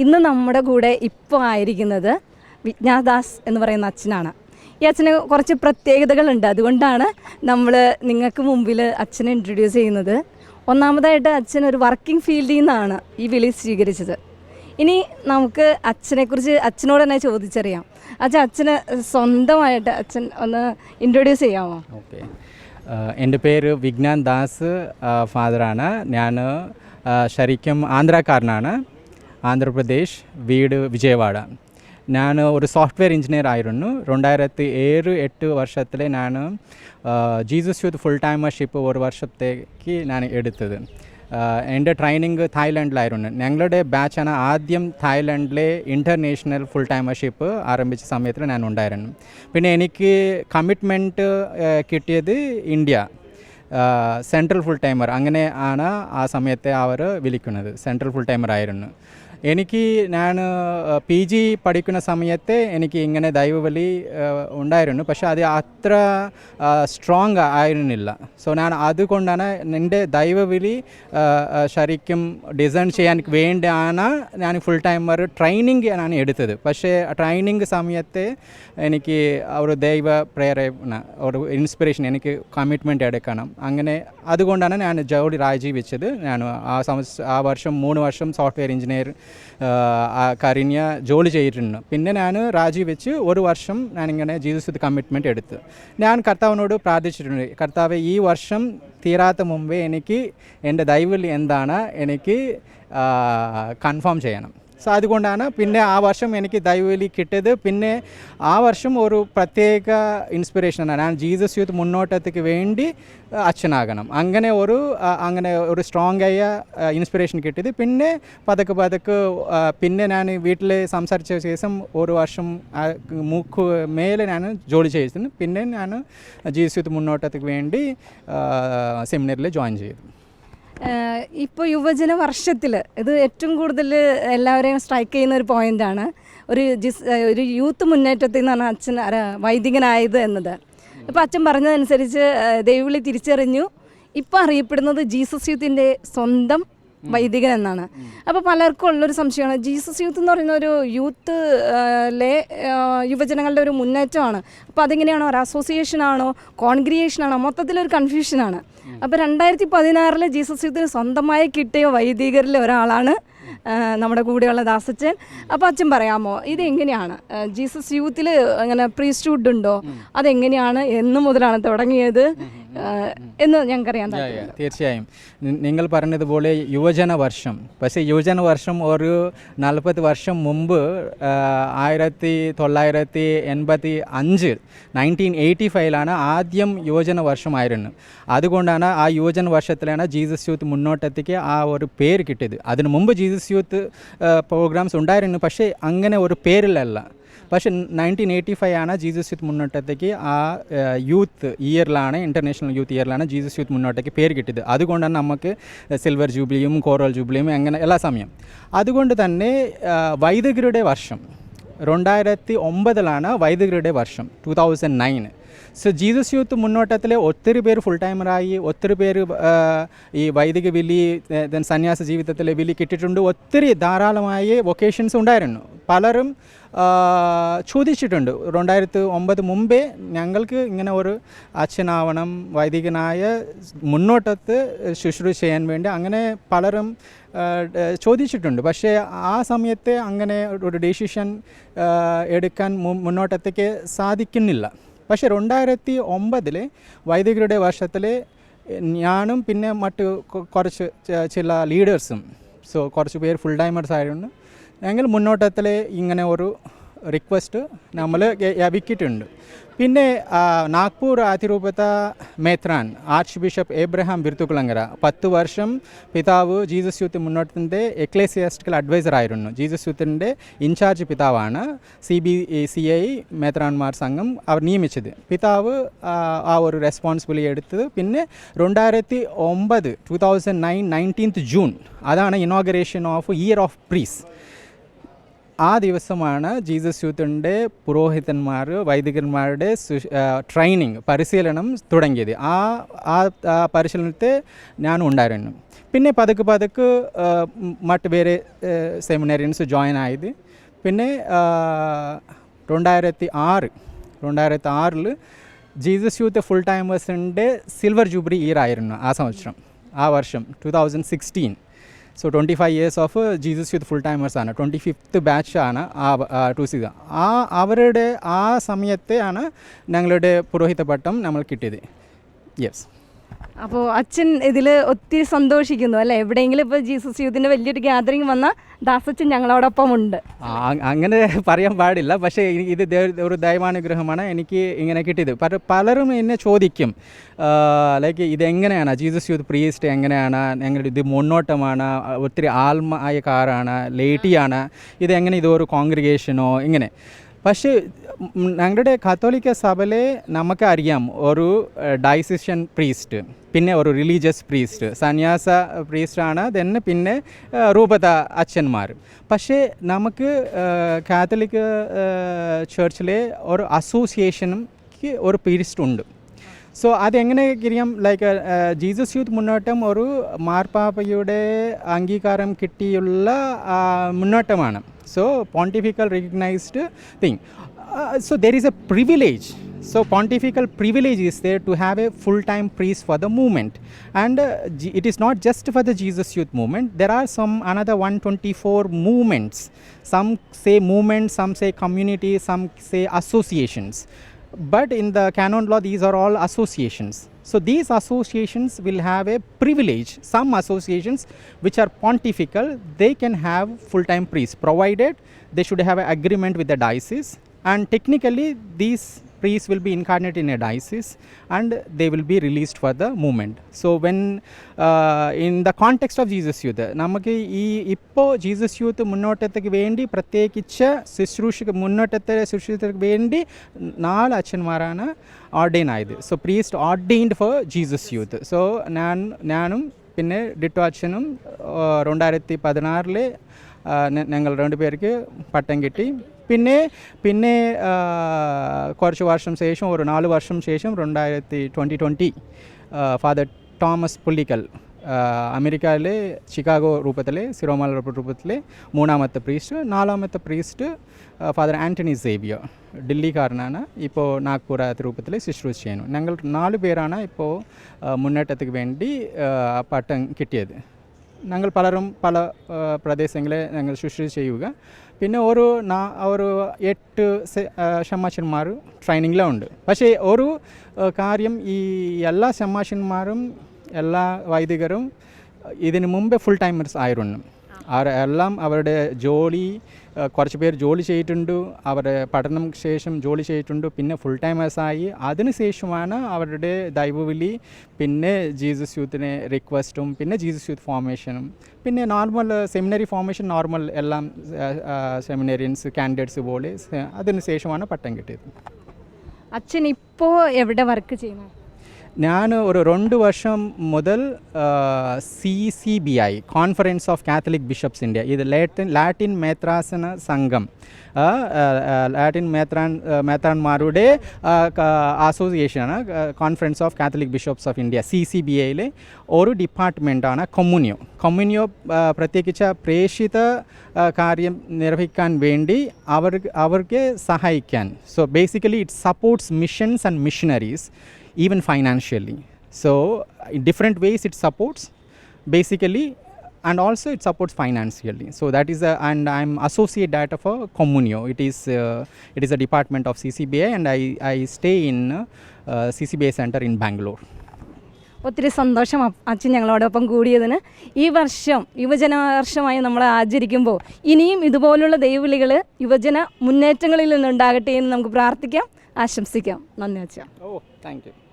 ഇന്ന് നമ്മുടെ കൂടെ ഇപ്പോൾ ആയിരിക്കുന്നത് വിജ്ഞാദാസ് എന്ന് പറയുന്ന അച്ഛനാണ്. ഈ അച്ഛന് കുറച്ച് പ്രത്യേകതകളുണ്ട്. അതുകൊണ്ടാണ് നമ്മൾ നിങ്ങൾക്ക് മുമ്പിൽ അച്ഛനെ ഇൻട്രൊഡ്യൂസ് ചെയ്യുന്നത്. ഒന്നാമതായിട്ട് അച്ഛൻ ഒരു വർക്കിംഗ് ഫീൽഡിൽ നിന്നാണ് ഈ വിളി സ്വീകരിച്ചത്. ഇനി നമുക്ക് അച്ഛനെക്കുറിച്ച് അച്ഛനോട് തന്നെ ചോദിച്ചറിയാം. അച്ഛൻ അച്ഛന് സ്വന്തമായിട്ട് അച്ഛൻ ഒന്ന് ഇൻട്രൊഡ്യൂസ് ചെയ്യാമോ? ഓക്കെ. എന്റെ പേര് വിജ്ഞാൻ ദാസ് ഫാദറാണ്. ഞാൻ ശരിക്കും ആന്ധ്രാക്കാരനാണ്. ആന്ധ്രാപ്രദേശ് വീട് വിജയവാഡ. ഞാൻ ഒരു സോഫ്റ്റ്വെയർ എഞ്ചിനീയർ ആയിരുന്നു. ഏഴ് എട്ട് വർഷത്തിൽ ഞാൻ ജീസസ് യൂത്ത് ഫുൾ ടൈമർഷിപ്പ് ഒരു വർഷത്തേക്ക് ഞാൻ എടുത്തത്. എന്റെ ട്രെയിനിങ് തായ്ലൻഡിലായിരുന്നു. ഞങ്ങളുടെ ബാച്ചാണ് ആദ്യം തായ്ലൻഡിലെ ഇന്റർനാഷണൽ ഫുൾ ടൈമർഷിപ്പ് ആരംഭിച്ച സമയത്തിൽ ഞാൻ ഉണ്ടായിരുന്നു. പിന്നെ എനിക്ക് കമ്മിറ്റ്മെന്റ് കിട്ടിയത് ഇന്ത്യ. സെൻട്രൽ ഫുൾ ടൈമർ അങ്ങനെ ആണ് ആ സമയത്തെ അവർ വിളിക്കുന്നത്. സെൻട്രൽ ഫുൾ ടൈമർ ആയിരുന്നു. എനിക്ക് ഞാൻ പി ജി പഠിക്കുന്ന സമയത്ത് എനിക്ക് ഇങ്ങനെ ദൈവവലി ഉണ്ടായിരുന്നു. പക്ഷെ അത് അത്ര സ്ട്രോങ് ആയിരുന്നില്ല. സോ ഞാൻ അതുകൊണ്ടാണ് എന്റെ ദൈവവലി ശരിക്കും ഡിസൈൻ ചെയ്യാൻ വേണ്ടിയാണ് ഞാൻ ഫുൾ ടൈമർ ട്രെയിനിങ് ഞാൻ എടുത്തത്. പക്ഷേ ട്രെയിനിങ് സമയത്ത് എനിക്ക് ഒരു ദൈവ പ്രേരണ ഒരു ഇൻസ്പിറേഷൻ എനിക്ക് കമ്മിറ്റ്മെന്റ് എടുക്കണം. അങ്ങനെ അതുകൊണ്ടാണ് ഞാൻ ജോലി രാജീവിച്ചത്. ഞാൻ ആ ആ വർഷം മൂന്ന് വർഷം സോഫ്റ്റ്വെയർ എഞ്ചിനീയർ കരിഞ്ഞ ജോലി ചെയ്തിട്ടുണ്ട്. പിന്നെ ഞാൻ രാജിവെച്ച് ഒരു വർഷം ഞാനിങ്ങനെ ജീസസ് കമ്മിറ്റ്മെന്റ് എടുത്ത്. ഞാൻ കർത്താവിനോട് പ്രാർത്ഥിച്ചിട്ടുണ്ട്. കർത്താവ് ഈ വർഷം തീരാത്ത മുമ്പേ എനിക്ക് എന്റെ ദൈവിൽ എന്താണ് എനിക്ക് കൺഫേം ചെയ്യണം. അതുകൊണ്ടാണ് പിന്നെ ആ വർഷം എനിക്ക് ദൈവലി കിട്ടിയത്. പിന്നെ ആ വർഷം ഒരു പ്രത്യേക ഇൻസ്പിറേഷനാണ് ഞാൻ ജീസസ് യൂത്ത് മുന്നോട്ടത്തേക്ക് വേണ്ടി അച്ഛനാകണം. അങ്ങനെ ഒരു അങ്ങനെ ഒരു സ്ട്രോങ് ആയ ഇൻസ്പിറേഷൻ കിട്ടിയത്. പിന്നെ പതുക്കെ പതുക്കെ പിന്നെ ഞാൻ വീട്ടിൽ സംസാരിച്ച ശേഷം ഒരു വർഷം മൂക്ക് മേലെ ഞാൻ ജോലി ചെയ്തിരുന്നു. പിന്നെ ഞാൻ ജീസസ് യൂത്ത് മുന്നോട്ടത്തേക്ക് വേണ്ടി സെമിനറിൽ ജോയിൻ ചെയ്തു. ഇപ്പോൾ യുവജന വർഷത്തിൽ ഇത് ഏറ്റവും കൂടുതൽ എല്ലാവരെയും സ്ട്രൈക്ക് ചെയ്യുന്ന ഒരു പോയിന്റാണ് ഒരു ജിസ് ഒരു യൂത്ത് മുന്നേറ്റത്തിൽ നിന്നാണ് അച്ഛൻ വൈദികനായത് എന്നത്. ഇപ്പോൾ അച്ഛൻ പറഞ്ഞതനുസരിച്ച് ദൈവവിളി തിരിച്ചറിഞ്ഞു. ഇപ്പോൾ അറിയപ്പെടുന്നത് ജീസസ് യൂത്തിന്റെ സ്വന്തം വൈദികൻ എന്നാണ് അപ്പോൾ പലർക്കും ഉള്ളൊരു സംശയമാണ്. ജീസസ് യൂത്ത് എന്ന് പറയുന്ന ഒരു യൂത്ത് ലെ യുവജനങ്ങളുടെ ഒരു മുന്നേറ്റമാണ്. അപ്പോൾ അതെങ്ങനെയാണോ? ഒരു അസോസിയേഷൻ ആണോ? കോൺഗ്രിയേഷൻ ആണോ? മൊത്തത്തിലൊരു കൺഫ്യൂഷനാണ് അപ്പോൾ രണ്ടായിരത്തി പതിനാറിൽ ജീസസ് യൂത്തിന് സ്വന്തമായി കിട്ടിയ വൈദികരിൽ ഒരാളാണ് നമ്മുടെ കൂടെയുള്ള ദാസച്ചൻ. അപ്പോൾ അച്ഛൻ പറയാമോ? ഇത് എങ്ങനെയാണ് ജീസസ് യൂത്തിൽ അങ്ങനെ പ്രീസ്റ്റ്ഹുഡ് ഉണ്ടോ? അതെങ്ങനെയാണ്? എന്ന് മുതലാണ് തുടങ്ങിയത്. എന്ന് ഞങ്ങൾക്കറിയാൻ താല്പര്യം തീർച്ചയായും. നിങ്ങൾ പറഞ്ഞതുപോലെ യുവജന വർഷം. പക്ഷേ യുവജന വർഷം ഒരു നാൽപ്പത് വർഷം മുമ്പ് ആയിരത്തി തൊള്ളായിരത്തി എൺപത്തി അഞ്ച് നയന്റീൻ എയ്റ്റി ഫൈവിലാണ് ആദ്യം യുവജന വർഷമായിരുന്നു. അതുകൊണ്ടാണ് ആ യുവജന വർഷത്തിലാണ് ജീസസ് യൂത്ത് മുന്നോട്ടെത്തിക്ക് ആ ഒരു പേര് കിട്ടിയത്. അതിനു മുമ്പ് ജീസസ് യൂത്ത് പ്രോഗ്രാംസ് ഉണ്ടായിരുന്നു. പക്ഷേ അങ്ങനെ ഒരു പേരിലല്ല. പക്ഷേ നയന്റീൻ എയ്റ്റി ഫൈവ് ആണ് ജീസസ് യൂത്ത് മുന്നോട്ടത്തേക്ക് ആ യൂത്ത് ഇയറിലാണ് ഇന്റർനാഷണൽ യൂത്ത് ഇയറിലാണ് ജീസസ് യൂത്ത് മുന്നോട്ടേക്ക് പേര് കിട്ടിയത്. അതുകൊണ്ടാണ് നമുക്ക് സിൽവർ ജൂബിലിയും കോറൽ ജൂബിലിയും അങ്ങനെ എല്ലാ സമയം. അതുകൊണ്ട് തന്നെ വൈദികരുടെ വർഷം രണ്ടായിരത്തി ഒമ്പതിലാണ് വൈദികരുടെ വർഷം two thousand nine so Jesus youth മുന്നോട്ടത്തിൽ ഒത്തിരി പേര് ഫുൾ ടൈമറായി ഒത്തിരി പേര് ഈ വൈദിക വിലി ദെൻ സന്യാസ ജീവിതത്തിൽ വിലി കിട്ടിയിട്ടുണ്ട്. ഒത്തിരി ധാരാളമായി വൊക്കേഷൻസ് ഉണ്ടായിരുന്നു. പലരും ചോദിച്ചിട്ടുണ്ട്. രണ്ടായിരത്തി ഒമ്പത് മുമ്പേ ഞങ്ങൾക്ക് ഇങ്ങനെ ഒരു അച്ഛനാവണം വൈദികനായ മുന്നോട്ടത്ത് ശുശ്രൂഷ ചെയ്യാൻ വേണ്ടി അങ്ങനെ പലരും ചോദിച്ചിട്ടുണ്ട്. പക്ഷേ ആ സമയത്ത് അങ്ങനെ ഒരു ഡിസിഷൻ എടുക്കാൻ മുന്നോട്ടത്തേക്ക് സാധിക്കുന്നില്ല. പക്ഷേ രണ്ടായിരത്തി ഒമ്പതിൽ വൈദികരുടെ വർഷത്തിൽ ഞാനും പിന്നെ മറ്റ് കുറച്ച് ചില ലീഡേഴ്സും സോ കുറച്ച് പേര് ഫുൾ ടൈമേഴ്സ് ആയിരുന്നു ഞങ്ങൾ മുന്നോട്ടത്തിൽ ഇങ്ങനെ ഒരു റിക്വസ്റ്റ് നമ്മൾ ലഭിക്കിയിട്ടുണ്ട് പിന്നെ നാഗ്പൂർ അതിരൂപത മേത്രാൻ ആർച്ച് ബിഷപ്പ് ഏബ്രഹാം ബിർത്തുകുളങ്ങര പത്ത് വർഷം പിതാവ് ജീസസ് യൂത്ത് മുന്നോട്ടത്തിന്റെ എക്ലേസിയാസ്റ്റിക്കൽ അഡ്വൈസർ ആയിരുന്നു. ജീസസ് യൂത്തിന്റെ ഇൻചാർജ് പിതാവാണ് സി ബി സി ഐ മേത്രാൻമാർ സംഘം അവർ നിയമിച്ചത്. പിതാവ് ആ ഒരു റെസ്പോൺസിബിലിറ്റി എടുത്തത് പിന്നെ രണ്ടായിരത്തി ഒമ്പത് two thousand nine nineteenth June അതാണ് inauguration of year of priests. ആ ദിവസമാണ് ജീസസ് യൂത്തിന്റെ പുരോഹിതന്മാർ വൈദികന്മാരുടെ ട്രെയിനിങ് പരിശീലനം തുടങ്ങിയത്. ആ ആ പരിശീലനത്തെ ഞാൻ ഉണ്ടായിരുന്നു. പിന്നെ പതുക്കെ പതുക്കെ മറ്റ് വേറെ സെമിനറിയൻസ് ജോയിൻ ആയത്. പിന്നെ രണ്ടായിരത്തി ആറ് രണ്ടായിരത്തി ആറിൽ ജീസസ് യൂത്ത് ഫുൾ ടൈമേഴ്സിന്റെ സിൽവർ ജൂബിലി ഇയർ ആയിരുന്നു ആ സംവത്സരം. ആ വർഷം two thousand sixteen so twenty five years of Jesus with full timers ആണ്. ട്വന്റി ഫിഫ്ത്ത് ബാച്ചാണ് ആ ടു സീസ ആ അവരുടെ ആ സമയത്തെയാണ് ഞങ്ങളുടെ പുരോഹിത പട്ടം നമ്മൾ കിട്ടിയത്. യെസ് അപ്പോൾ അച്ഛൻ ഇതിൽ ഒത്തിരി സന്തോഷിക്കുന്നു അല്ലേ? എവിടെയെങ്കിലും ഇപ്പോൾ ജീസസ് യൂത്തിന്റെ വലിയൊരു ഗ്യാതറിങ് വന്നാൽ ദാസച്ചൻ ഞങ്ങളോടൊപ്പം ഉണ്ട് അങ്ങനെ പറയാൻ പാടില്ല. പക്ഷേ ഇത് ഒരു ദൈവാനുഗ്രഹമാണ് എനിക്ക് ഇങ്ങനെ കിട്ടിയത്. പല പലരും എന്നെ ചോദിക്കും ലൈക്ക് ഇതെങ്ങനെയാണ്? ജീസസ് യൂത്ത് പ്രീസ്റ്റ് എങ്ങനെയാണ്? ഞങ്ങളുടെ ഇത് മുന്നോട്ടമാണ് ഒത്തിരി ആത്മായക്കാരാണ് ലേറ്റിയാണ് ഇതെങ്ങനെ ഇതൊരു കോൺഗ്രിഗേഷനോ ഇങ്ങനെ. പക്ഷേ ഞങ്ങളുടെ കത്തോലിക്ക സഭയിലെ നമുക്ക് അറിയാം ഒരു ഡൈസിഷൻ പ്രീസ്റ്റ് പിന്നെ ഒരു റിലീജിയസ് പ്രീസ്റ്റ് സന്യാസ പ്രീസ്റ്റാണ് ദെൻ പിന്നെ രൂപത അച്ഛന്മാർ. പക്ഷേ നമുക്ക് കാത്തലിക് ചേർച്ചിലെ ഒരു അസോസിയേഷനും ഒരു പ്രീസ്റ്റ് ഉണ്ട് സോ അതെങ്ങനെ അറിയാം? ലൈക്ക് ജീസസ് യൂത്ത് മുന്നോട്ടം ഒരു മാർപ്പാപ്പയുടെ അംഗീകാരം കിട്ടിയുള്ള ആ, So, pontifical recognized thing. Uh, so, there is a privilege. So, pontifical privilege is there to have a full time priest for the movement. And uh, it is not just for the Jesus Youth movement, there are some another 124 movements. Some say movement, some say community, some say associations but in the canon law these are all associations. So these associations will have a privilege. Some associations which are pontifical they can have full-time priests provided. They should have an agreement with the diocese. And technically these priests will be incarnate in a diocese and they will be released for the movement. So when uh, in the context of jesus youth നമുക്ക് ഈ ഇപ്പോൾ Jesus youth മുന്നോട്ടത്തേക്ക് വേണ്ടി പ്രത്യേകിച്ച് ശുശ്രൂഷ മുന്നോട്ടത്തെ ശുശ്രൂഷത്തിന് വേണ്ടി നാല് അച്ഛന്മാരാണ് ordain ആയത്. So priest ordained for Jesus youth so ഞാൻ ഞാനും പിന്നെ ഡിറ്റോ അച്ഛനും രണ്ടായിരത്തി പതിനാറിൽ ഞങ്ങൾ രണ്ടുപേർക്ക് പട്ടം കിട്ടി പിന്നെ പിന്നെ കുറച്ച് വർഷം ശേഷം ഒരു നാല് വർഷം ശേഷം രണ്ടായിരത്തി twenty twenty father Thomas Pullickal അമേരിക്കയിലെ ചിക്കാഗോ രൂപത്തിലെ സിറോമൽ രൂപത്തിലെ മൂന്നാമത്തെ പ്രീസ്റ്റ് നാലാമത്തെ പ്രീസ്റ്റ് ഫാദർ ആന്റണി സേവിയർ ഡൽഹിക്കാരനാണ്. ഇപ്പോൾ നാഗ്പൂർ രൂപത്തിൽ ശുശ്രൂഷ ചെയ്യുന്നു ഞങ്ങൾ നാല് പേരാണ് ഇപ്പോൾ മുന്നേറ്റത്തിന് വേണ്ടി പട്ടം കിട്ടിയത്. ഞങ്ങൾ പലരും പല പ്രദേശങ്ങളെ ഞങ്ങൾ ശുശ്രൂഷ ചെയ്യുക. പിന്നെ ഒരു നാ ഒരു എട്ട് ഷമ്മാശന്മാർ ട്രെയിനിങ്ങിലുണ്ട് പക്ഷേ ഒരു കാര്യം ഈ എല്ലാ ഷമ്മാശന്മാരും എല്ലാ വൈദികരും ഇതിന് മുമ്പേ ഫുൾ ടൈമേഴ്സ് ആയിരുന്നു. എല്ലാം അവരുടെ ജോലി കുറച്ച് പേര് ജോലി ചെയ്തിട്ടുണ്ട് അവരുടെ പഠനം ശേഷം ജോലി ചെയ്തിട്ടുണ്ട് പിന്നെ ഫുൾ ടൈമേഴ്സായി അതിനുശേഷമാണ് അവരുടെ ദൈവവിളി പിന്നെ ജീസസ് യൂത്തിനെ റിക്വസ്റ്റും പിന്നെ ജീസസ് യൂത്ത് ഫോർമേഷനും പിന്നെ നോർമൽ സെമിനറി ഫോർമേഷൻ നോർമൽ എല്ലാം സെമിനറിയൻസ് കാൻഡിഡേറ്റ്സ് പോലെ അതിനുശേഷമാണ് അതിന് ശേഷമാണ് പട്ടം കിട്ടിയത്. അച്ഛൻ ഇപ്പോൾ എവിടെ വർക്ക് ചെയ്യുന്നു? ഞാൻ ഒരു രണ്ട് വർഷം മുതൽ C C B I conference of Catholic bishops India ഇത് ലാറ്റിൻ ലാറ്റിൻ മേത്രാസന സംഘം ലാറ്റിൻ മേത്രാൻ മേത്രാന്മാരുടെ അസോസിയേഷനാണ് conference of Catholic bishops of India C C B ഐയിലെ ഒരു ഡിപ്പാർട്ട്മെന്റാണ് കൊമ്മുനിയോ കൊമ്മുനിയോ പ്രത്യേകിച്ച് പ്രേക്ഷിത കാര്യം നിർവഹിക്കാൻ വേണ്ടി അവർ അവർക്ക് സഹായിക്കാൻ. So basically it supports missions and missionaries even financially. So, in different ways, it supports basically, and also it supports financially. So that is a, and I'm associate director for Comunio. It is uh, it is a department of CCBA, and I I stay in uh, CCBA center in Bangalore. ഒത്തിരി സന്തോഷം അച്ഛൻ ഞങ്ങളോടൊപ്പം കൂടിയതിന് ഈ വർഷം യുവജന വർഷമായി നമ്മൾ ആചരിക്കുമ്പോൾ ഇനിയും ഇതുപോലുള്ള ദൈവവിളികൾ യുവജന മുന്നേറ്റങ്ങളിൽ നിന്നുണ്ടാകട്ടെ എന്ന് നമുക്ക് പ്രാർത്ഥിക്കാം ആശംസിക്കാം നന്ദി അച്ഛാ ഓ താങ്ക് you.